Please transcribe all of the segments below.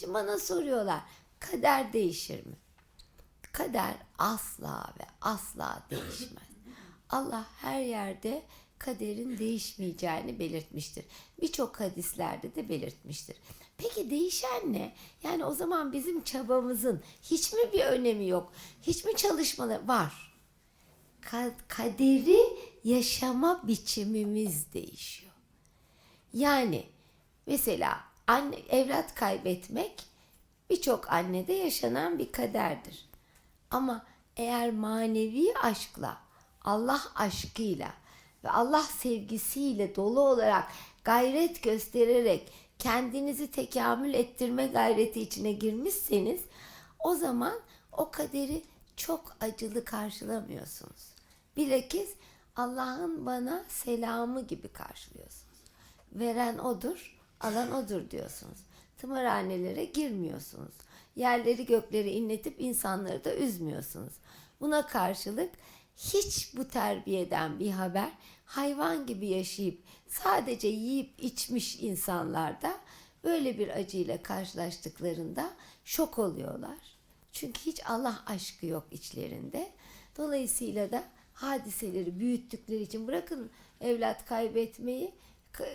Şimdi bana soruyorlar kader değişir mi? Kader asla ve asla değişmez. Allah her yerde kaderin değişmeyeceğini belirtmiştir. Birçok hadislerde de belirtmiştir. Peki değişen ne? Yani o zaman bizim çabamızın hiç mi bir önemi yok? Hiç mi çalışmaları var? Ka- kaderi yaşama biçimimiz değişiyor. Yani mesela anne evlat kaybetmek birçok annede yaşanan bir kaderdir. Ama eğer manevi aşkla, Allah aşkıyla ve Allah sevgisiyle dolu olarak gayret göstererek kendinizi tekamül ettirme gayreti içine girmişseniz o zaman o kaderi çok acılı karşılamıyorsunuz. Bilakis Allah'ın bana selamı gibi karşılıyorsunuz. Veren odur, alan odur diyorsunuz. Tımarhanelere girmiyorsunuz. Yerleri gökleri inletip insanları da üzmüyorsunuz. Buna karşılık hiç bu terbiyeden bir haber hayvan gibi yaşayıp sadece yiyip içmiş insanlarda böyle bir acıyla karşılaştıklarında şok oluyorlar. Çünkü hiç Allah aşkı yok içlerinde. Dolayısıyla da hadiseleri büyüttükleri için bırakın evlat kaybetmeyi ka-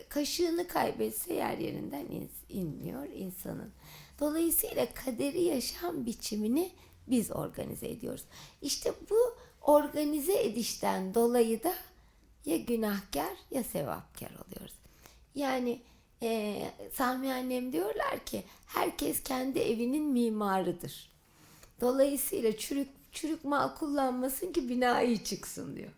kaşığını kaybetse yer yerinden in- inmiyor insanın. Dolayısıyla kaderi yaşam biçimini biz organize ediyoruz. İşte bu organize edişten dolayı da ya günahkar ya sevapkar oluyoruz. Yani e, Sami annem diyorlar ki herkes kendi evinin mimarıdır. Dolayısıyla çürük çürük mal kullanmasın ki bina iyi çıksın diyor.